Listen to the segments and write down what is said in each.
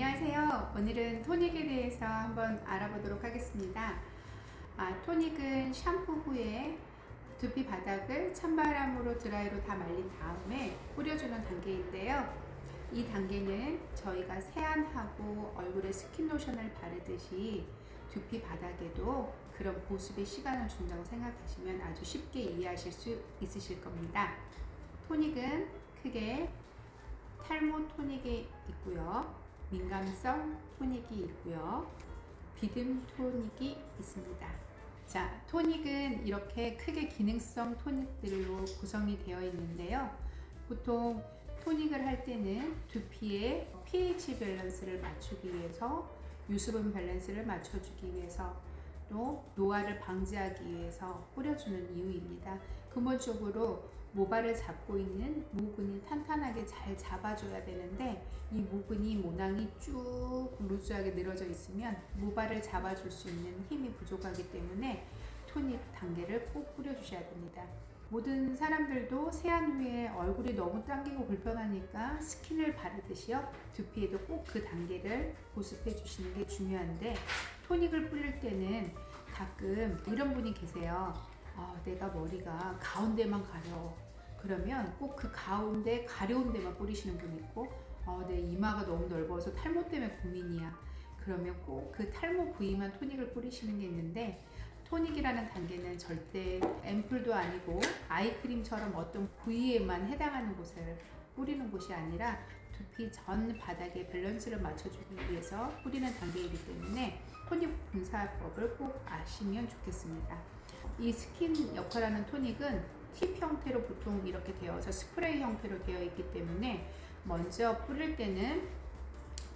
안녕하세요. 오늘은 토닉에 대해서 한번 알아보도록 하겠습니다. 아, 토닉은 샴푸 후에 두피 바닥을 찬바람으로 드라이로 다 말린 다음에 뿌려주는 단계인데요. 이 단계는 저희가 세안하고 얼굴에 스킨 로션을 바르듯이 두피 바닥에도 그런 보습의 시간을 준다고 생각하시면 아주 쉽게 이해하실 수 있으실 겁니다. 토닉은 크게 탈모 토닉이 있고요. 민감성 토닉이 있고요. 비듬 토닉이 있습니다. 자, 토닉은 이렇게 크게 기능성 토닉들로 구성이 되어 있는데요. 보통 토닉을 할 때는 두피의 pH 밸런스를 맞추기 위해서 유수분 밸런스를 맞춰주기 위해서 또 노화를 방지하기 위해서 뿌려주는 이유입니다. 근본적으로 모발을 잡고 있는 모근이 탄탄하게 잘 잡아줘야 되는데 이 모근이 모낭이 쭉 루즈하게 늘어져 있으면 모발을 잡아줄 수 있는 힘이 부족하기 때문에 토닉 단계를 꼭 뿌려주셔야 됩니다. 모든 사람들도 세안 후에 얼굴이 너무 당기고 불편하니까 스킨을 바르듯이요. 두피에도 꼭 그 단계를 보습해 주시는 게 중요한데 토닉을 뿌릴 때는 가끔 이런 분이 계세요. 아, 내가 머리가 가운데만 가려. 그러면 꼭 그 가운데 가려운 데만 뿌리시는 분 있고, 어, 내 이마가 너무 넓어서 탈모 때문에 고민이야. 그러면 꼭 그 탈모 부위만 토닉을 뿌리시는 게 있는데, 토닉이라는 단계는 절대 앰플도 아니고 아이크림처럼 어떤 부위에만 해당하는 곳을 뿌리는 곳이 아니라 두피 전 바닥에 밸런스를 맞춰주기 위해서 뿌리는 단계이기 때문에 토닉 분사법을 꼭 아시면 좋겠습니다. 이 스킨 역할하는 토닉은 팁 형태로 보통 이렇게 되어서 스프레이 형태로 되어 있기 때문에 먼저 뿌릴 때는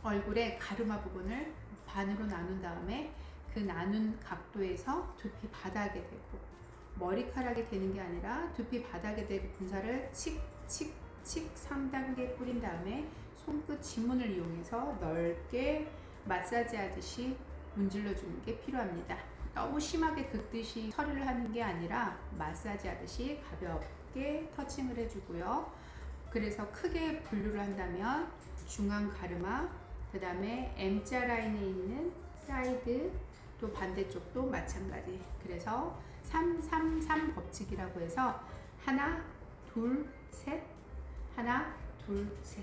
얼굴의 가르마 부분을 반으로 나눈 다음에 그 나눈 각도에서 두피 바닥에 대고 머리카락이 되는 게 아니라 두피 바닥에 대고 분사를 칙칙칙 3단계 뿌린 다음에 손끝 지문을 이용해서 넓게 마사지 하듯이 문질러 주는 게 필요합니다. 너무 심하게 긋듯이 처리를 하는 게 아니라 마사지 하듯이 가볍게 터칭을 해주고요. 그래서 크게 분류를 한다면 중앙 가르마, 그 다음에 M자 라인에 있는 사이드, 또 반대쪽도 마찬가지. 그래서 333 법칙이라고 해서 하나, 둘, 셋, 하나, 둘, 셋.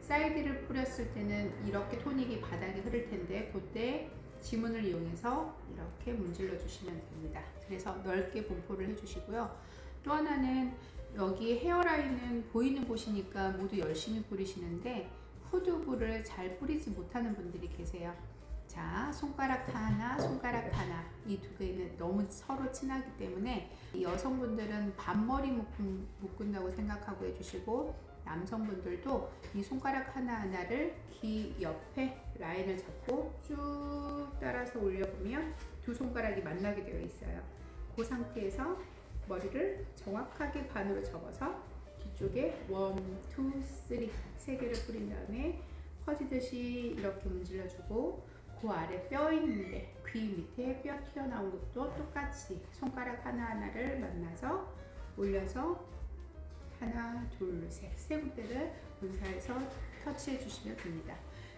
사이드를 뿌렸을 때는 이렇게 토닉이 바닥에 흐를 텐데 그때 지문을 이용해서 이렇게 문질러 주시면 됩니다. 그래서 넓게 분포를 해주시고요. 또 하나는 여기 헤어라인은 보이는 곳이니까 모두 열심히 뿌리시는데 후두부를 잘 뿌리지 못하는 분들이 계세요. 자, 손가락 하나, 손가락 하나. 이 두 개는 너무 서로 친하기 때문에 여성분들은 반머리 묶은, 묶은다고 생각하고 해주시고 남성분들도 이 손가락 하나하나를 귀 옆에 라인을 잡고 쭉 따라서 올려보면 두 손가락이 만나게 되어 있어요. 그 상태에서 머리를 정확하게 반으로 접어서 뒤쪽에 원, 투, 쓰리 세 개를 뿌린 다음에 퍼지듯이 이렇게 문질러주고 그 아래 뼈 있는데 귀 밑에 뼈 튀어나온 것도 똑같이 손가락 하나하나를 만나서 올려서 하나, 둘, 셋, 세 군데를 분사해서 터치해 주시면 됩니다.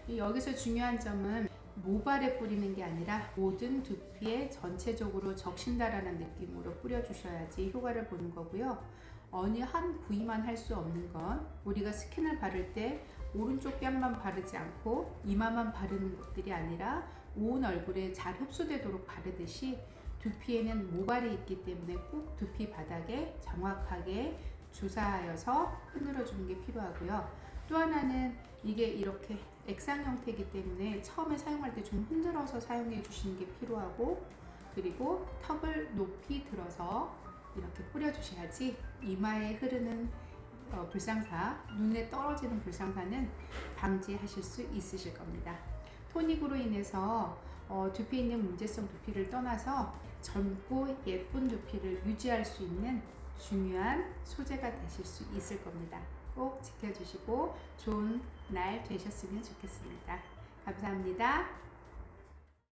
여기서 중요한 점은 모발에 뿌리는 게 아니라 모든 두피에 전체적으로 적신다라는 느낌으로 뿌려주셔야지 효과를 보는 거고요. 어느 한 부위만 할 수 없는 건 우리가 스킨을 바를 때 오른쪽 뺨만 바르지 않고 이마만 바르는 것들이 아니라 온 얼굴에 잘 흡수되도록 바르듯이 두피에는 모발이 있기 때문에 꼭 두피 바닥에 정확하게 주사하여서 흔들어 주는 게 필요하고요. 또 하나는 이게 이렇게 액상 형태이기 때문에 처음에 사용할 때 좀 흔들어서 사용해 주시는 게 필요하고 그리고 턱을 높이 들어서 이렇게 뿌려주셔야지 이마에 흐르는 어, 불상사, 눈에 떨어지는 불상사는 방지하실 수 있으실 겁니다. 토닉으로 인해서 어, 두피에 있는 문제성 두피를 떠나서 젊고 예쁜 두피를 유지할 수 있는 중요한 소재가 되실 수 있을 겁니다. 꼭 지켜주시고 좋은 날 되셨으면 좋겠습니다. 감사합니다.